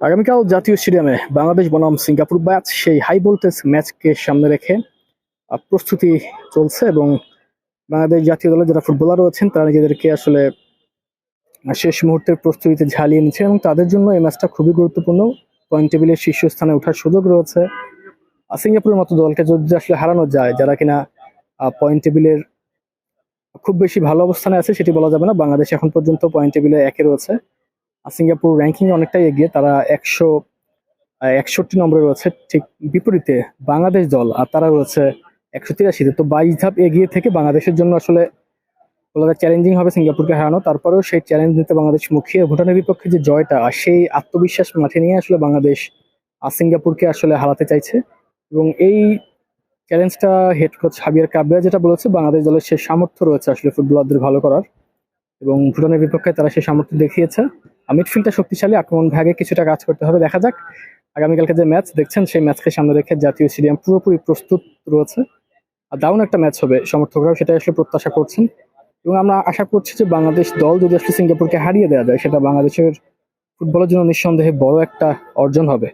আগামীকাল জাতীয় স্টেডিয়ামে বাংলাদেশ বনাম সিঙ্গাপুর ম্যাচ সেই হাই ভোল্টেজ ম্যাচকে সামনে রেখে প্রস্তুতি চলছে এবং বাংলাদেশ জাতীয় দলের যারা ফুটবলার রয়েছেন, তারা নিজেদেরকে আসলে শেষ মুহূর্তের প্রস্তুতিতে ঝালিয়ে নিচ্ছে এবং তাদের জন্য এই ম্যাচটা খুবই গুরুত্বপূর্ণ। পয়েন্ট টেবিলের শীর্ষস্থানে ওঠার সুযোগ রয়েছে। আর সিঙ্গাপুরের মতো দলকে যদি আসলে হারানো যায়, যারা কিনা পয়েন্ট টেবিলের খুব বেশি ভালো অবস্থানে আছে, সেটি বলা যাবে না। বাংলাদেশ এখন পর্যন্ত পয়েন্ট টেবিলে একে রয়েছে। সিঙ্গাপুর র্যাঙ্কিং অনেকটাই এগিয়ে, তারা একশো একষট্টি নম্বরে রয়েছে, ঠিক বিপরীতে বাংলাদেশ দল, আর তারা রয়েছে একশো তিরাশিতে। তো বাইশ ধাপ এগিয়ে থেকে বাংলাদেশের জন্য আসলে বলা চ্যালেঞ্জিং হবে সিঙ্গাপুরকে হারানো। তারপরেও সেই চ্যালেঞ্জ নিতে বাংলাদেশ মুখিয়ে ভুটানের বিপক্ষে যে জয়টা সেই আত্মবিশ্বাস মাঠে নিয়ে আসলে বাংলাদেশ আর সিঙ্গাপুরকে আসলে হারাতে চাইছে। এবং এই চ্যালেঞ্জটা হেড কোচ হাবিয়ার কাবিয়া যেটা বলেছে, বাংলাদেশ দলের সে সামর্থ্য রয়েছে আসলে ফুটবলারদের ভালো করার। এবং ভুটানের বিপক্ষে তারা সেই সামর্থ্য দেখিয়েছে। মিডফিল্ডটা শক্তিশালী, আক্রমণ ভাগে কিছুটা কাজ করতে হবে। দেখা যাক, আগামীকালকে যে ম্যাচ দেখছেন, সেই ম্যাচকে সামনে রেখে জাতীয় স্টেডিয়াম পুরোপুরি প্রস্তুত রয়েছে। আর দারুণ একটা ম্যাচ হবে, সমর্থকরাও সেটা আসলে প্রত্যাশা করছেন। এবং আমরা আশা করছি যে বাংলাদেশ দল যদি আসলে সিঙ্গাপুরকে হারিয়ে দেওয়া যায়, সেটা বাংলাদেশের ফুটবলের জন্য নিঃসন্দেহে বড় একটা অর্জন হবে।